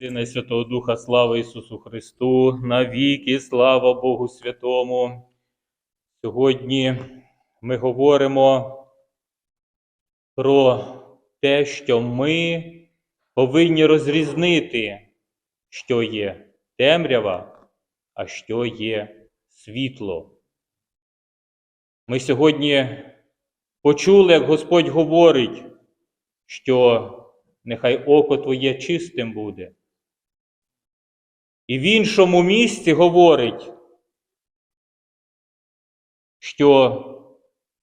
Сина Святого Духа, слава Ісусу Христу, навіки, слава Богу Святому. Сьогодні ми говоримо про те, що ми повинні розрізнити, що є темрява, а що є світло. Ми сьогодні почули, як Господь говорить, що нехай око твоє чистим буде. І в іншому місці говорить, що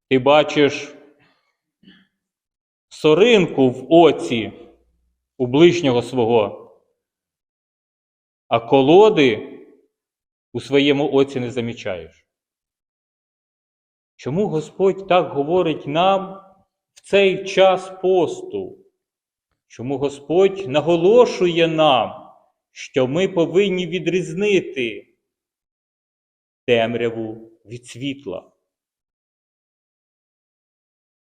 ти бачиш соринку в оці у ближнього свого, а колоди у своєму оці не замічаєш. Чому Господь так говорить нам в цей час посту? Чому Господь наголошує нам, що ми повинні відрізнити темряву від світла?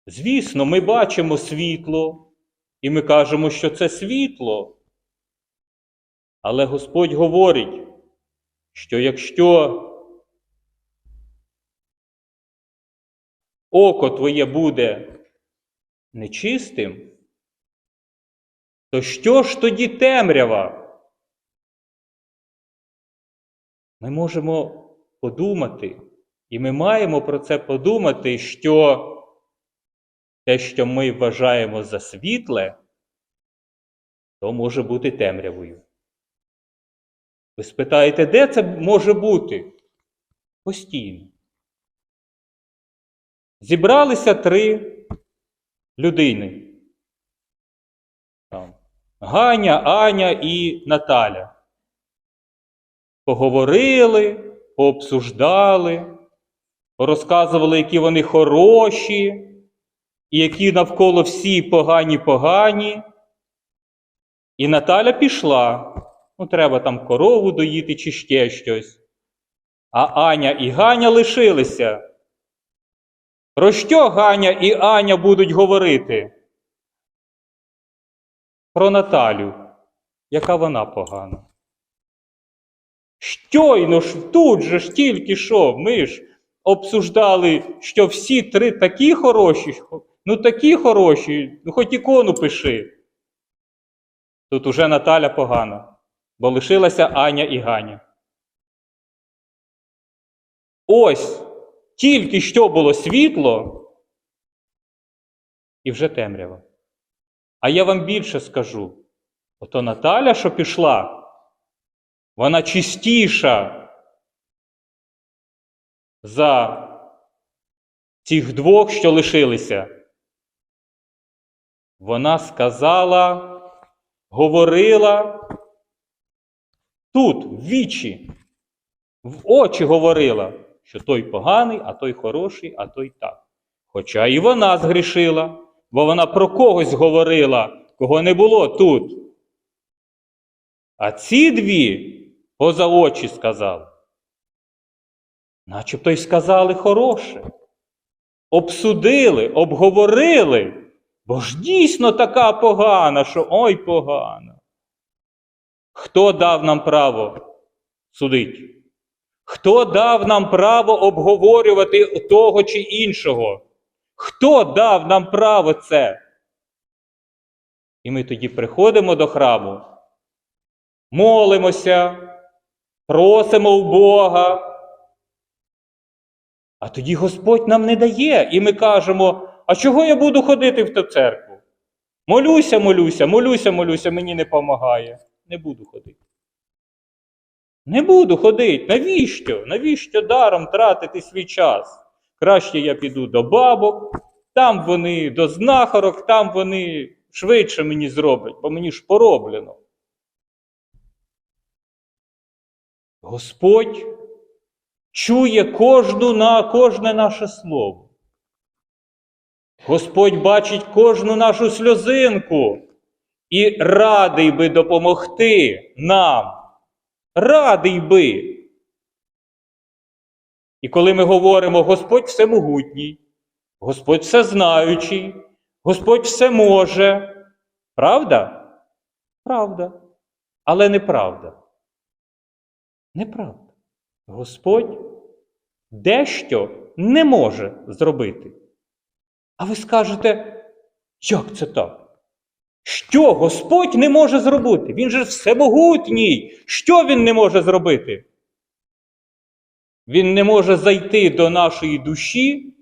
Звісно, ми бачимо світло, і ми кажемо, що це світло. Але Господь говорить, що якщо око твоє буде нечистим, то що ж тоді темрява? Ми можемо подумати, і ми маємо про це подумати, що те, що ми вважаємо за світле, то може бути темрявою. Ви спитаєте, де це може бути? Постійно. Зібралися три людини. Там. Ганя, Аня і Наталя. Поговорили, пообсуждали, розказували, які вони хороші, і які навколо всі погані-погані. І Наталя пішла. Ну, треба там корову доїти чи ще щось. А Аня і Ганя лишилися. Про що Ганя і Аня будуть говорити? Про Наталю, яка вона погана. Щойно ж тут же ж тільки що ми ж обсуждали, що всі три такі хороші, ну такі хороші, ну хоч ікону пиши. Тут уже Наталя погана, бо лишилася Аня і Ганя. Ось тільки що було світло, і вже темрява. А я вам більше скажу: ото Наталя, що пішла, вона чистіша за цих двох, що лишилися. Вона сказала, говорила тут, в вічі, в очі говорила, що той поганий, а той хороший, а той так. Хоча і вона згрішила, бо вона про когось говорила, кого не було тут. А ці дві поза очі сказали. Начебто й сказали хороше. Обсудили, обговорили, бо ж дійсно така погана, що ой погана. Хто дав нам право судити? Хто дав нам право обговорювати того чи іншого? Хто дав нам право це? І ми тоді приходимо до храму, молимося, просимо у Бога. А тоді Господь нам не дає, і ми кажемо, а чого я буду ходити в ту церкву? Молюся, молюся, молюся, молюся, мені не допомагає. Не буду ходити. Не буду ходити. Навіщо? Навіщо даром тратити свій час? Краще я піду до бабок, там вони до знахарок, там вони швидше мені зроблять, бо мені ж пороблено. Господь чує кожну на кожне наше слово. Господь бачить кожну нашу сльозинку і радий би допомогти нам. Радий би. І коли ми говоримо, Господь всемогутній, Господь всезнаючий, Господь все може. Правда? Правда. Але неправда. Неправда. Господь дещо не може зробити. А ви скажете, як це так? Що Господь не може зробити? Він же всемогутній. Що він не може зробити? Він не може зайти до нашої душі,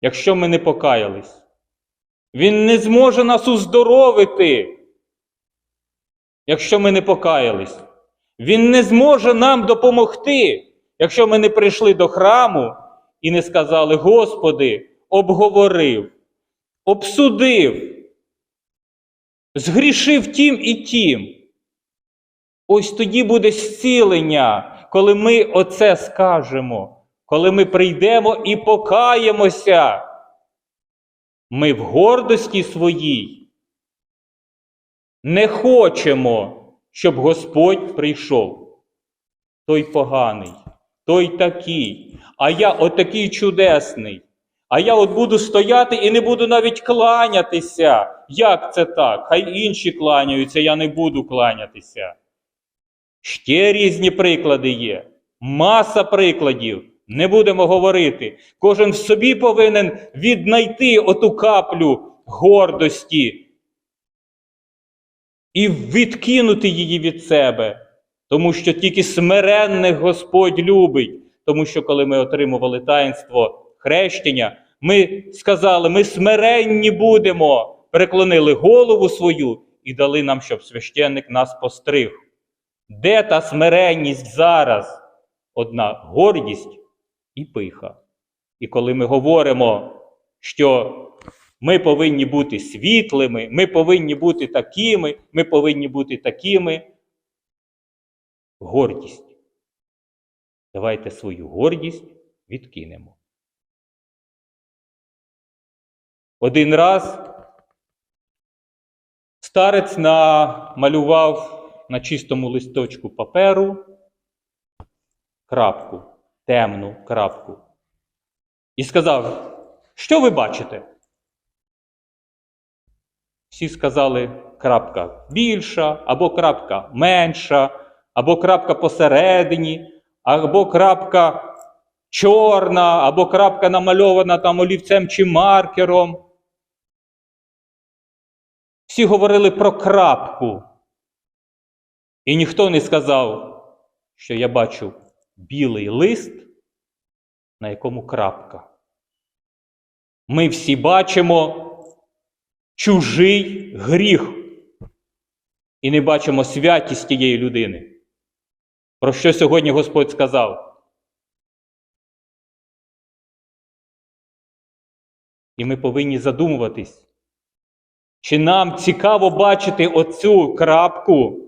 якщо ми не покаялись. Він не зможе нас уздоровити, якщо ми не покаялись. Він не зможе нам допомогти, якщо ми не прийшли до храму і не сказали: Господи, обговорив, обсудив, згрішив тім і тім. Ось тоді буде зцілення, коли ми оце скажемо, коли ми прийдемо і покаємося. Ми в гордості своїй не хочемо, щоб Господь прийшов. Той поганий, той такий, а я отакий чудесний. А я от буду стояти і не буду навіть кланятися. Як це так? Хай інші кланяються, я не буду кланятися. Ще різні приклади є. Маса прикладів. Не будемо говорити. Кожен в собі повинен віднайти оту каплю гордості і відкинути її від себе. Тому що тільки смиренних Господь любить. Тому що коли ми отримували таїнство хрещення, ми сказали, ми смиренні будемо, преклонили голову свою і дали нам, щоб священник нас постриг. Де та смиренність зараз? Одна гордість і пиха. І коли ми говоримо, що ми повинні бути світлими, ми повинні бути такими, ми повинні бути такими, гордість. Давайте свою гордість відкинемо. Один раз старець намалював на чистому листочку паперу крапку, темну крапку. І сказав, що ви бачите? Всі сказали крапка більша, або крапка менша, або крапка посередині, або крапка чорна, або крапка намальована там олівцем чи маркером. Всі говорили про крапку. І ніхто не сказав, що я бачу білий лист, на якому крапка. Ми всі бачимо чужий гріх і не бачимо святість тієї людини. Про що сьогодні Господь сказав? І ми повинні задумуватись, чи нам цікаво бачити оцю крапку?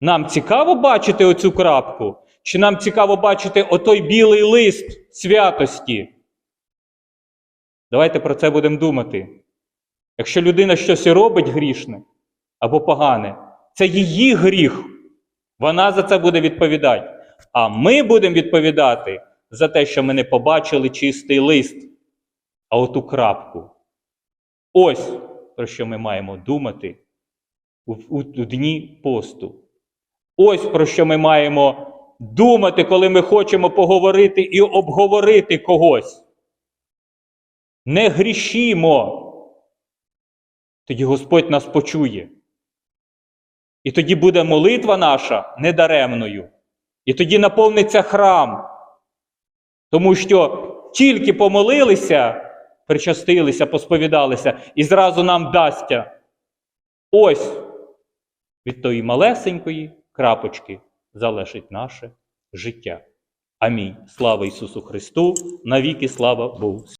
Нам цікаво бачити оцю крапку? Чи нам цікаво бачити отой білий лист святості? Давайте про це будемо думати. Якщо людина щось і робить грішне або погане, це її гріх. Вона за це буде відповідати. А ми будемо відповідати за те, що ми не побачили чистий лист, а оту крапку. Ось про що ми маємо думати у, у, у дні посту. Ось про що ми маємо думати, коли ми хочемо поговорити і обговорити когось. Не грішімо. Тоді Господь нас почує. І тоді буде молитва наша недаремною. І тоді наповниться храм. Тому що тільки помолилися, причастилися, посповідалися, і зразу нам дасться. Ось від тої малесенької крапочки залежить наше життя. Амінь. Слава Ісусу Христу! Навіки слава Богу!